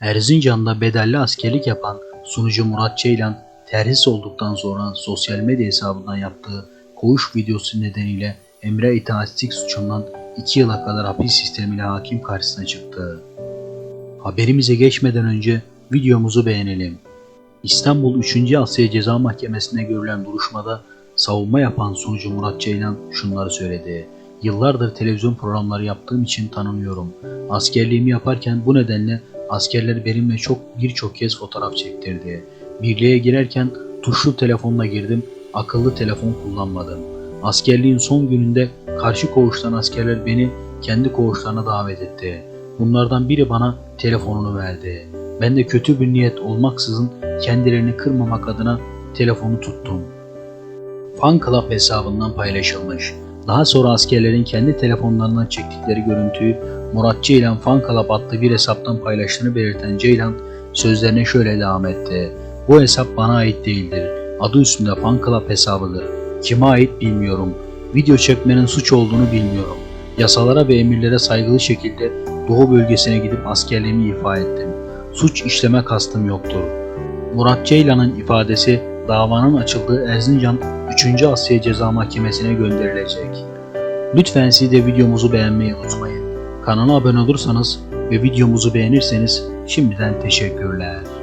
Erzincan'da bedelli askerlik yapan sunucu Murat Ceylan terhis olduktan sonra sosyal medya hesabından yaptığı koğuş videosu nedeniyle emre itaatsizlik suçundan 2 yıla kadar hapis sistemiyle hakim karşısına çıktı. Haberimize geçmeden önce videomuzu beğenelim. İstanbul 3. Asya Ceza Mahkemesi'nde görülen duruşmada savunma yapan sunucu Murat Ceylan şunları söyledi. Yıllardır televizyon programları yaptığım için tanınıyorum. Askerliğimi yaparken bu nedenle askerler benimle çok birçok kez fotoğraf çektirdi. Birliğe girerken tuşlu telefonla girdim, akıllı telefon kullanmadım. Askerliğin son gününde karşı koğuştan askerler beni kendi koğuşlarına davet etti. Bunlardan biri bana telefonunu verdi. Ben de kötü bir niyet olmaksızın kendilerini kırmamak adına telefonu tuttum. Fan Club hesabından paylaşılmış. Daha sonra askerlerin kendi telefonlarından çektikleri görüntüyü Murat Ceylan Fan Club adlı bir hesaptan paylaştığını belirten Ceylan sözlerine şöyle devam etti. Bu hesap bana ait değildir. Adı üstünde Fan Club hesabıdır. Kime ait bilmiyorum. Video çekmenin suç olduğunu bilmiyorum. Yasalara ve emirlere saygılı şekilde Doğu bölgesine gidip askerliğimi ifa ettim. Suç işleme kastım yoktur. Murat Ceylan'ın ifadesi davanın açıldığı Erzincan 3. Asya Ceza Mahkemesi'ne gönderilecek. Lütfen siz de videomuzu beğenmeyi unutmayın. Kanala abone olursanız ve videomuzu beğenirseniz şimdiden teşekkürler.